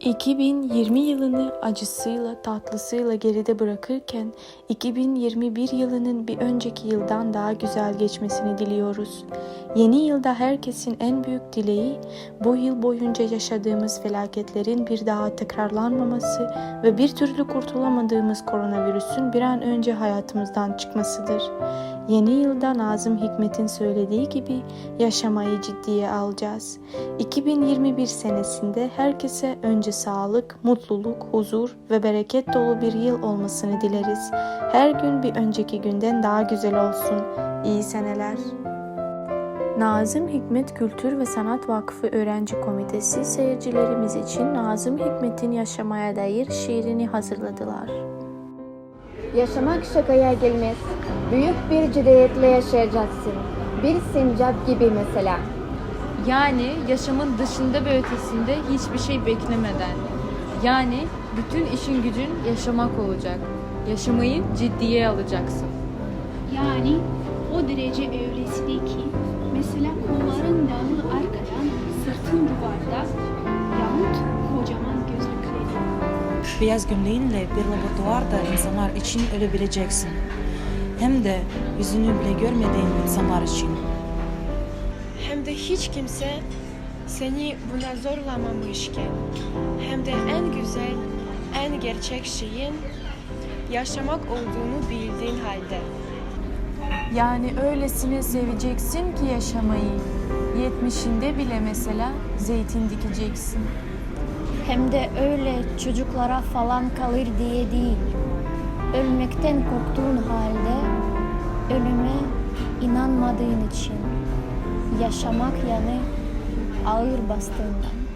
2020 yılını acısıyla tatlısıyla geride bırakırken 2021 yılının bir önceki yıldan daha güzel geçmesini diliyoruz. Yeni yılda herkesin en büyük dileği bu yıl boyunca yaşadığımız felaketlerin bir daha tekrarlanmaması ve bir türlü kurtulamadığımız koronavirüsün bir an önce hayatımızdan çıkmasıdır. Yeni yılda Nazım Hikmet'in söylediği gibi yaşamayı ciddiye alacağız. 2021 senesinde herkese önce sağlık, mutluluk, huzur ve bereket dolu bir yıl olmasını dileriz. Her gün bir önceki günden daha güzel olsun. İyi seneler. Nazım Hikmet Kültür ve Sanat Vakfı Öğrenci Komitesi seyircilerimiz için Nazım Hikmet'in yaşamaya dair şiirini hazırladılar. Yaşamak şakaya gelmez. Büyük bir ciddiyetle yaşayacaksın. Bir sincap gibi mesela. Yani yaşamın dışında ve ötesinde hiçbir şey beklemeden. Yani bütün işin gücün yaşamak olacak. Yaşamayı ciddiye alacaksın. Yani o derece öylesine ki mesela kolların dağı arkadan, sırtın duvarda yahut kocaman gözlükleri. Beyaz gömleğinle bir laboratuvarda insanlar için ölebileceksin. Hem de yüzünü bile görmediğin insanlar için. Hem de hiç kimse seni buna zorlamamışken. Hem de en güzel, en gerçek şeyin yaşamak olduğunu bildiğin halde. Yani öylesine seveceksin ki yaşamayı. Yetmişinde bile mesela zeytin dikeceksin. Hem de öyle çocuklara falan kalır diye değil. Ölmekten korktuğun halde ölüme inanmadığın için. Yaşamak yani ağır bastığından.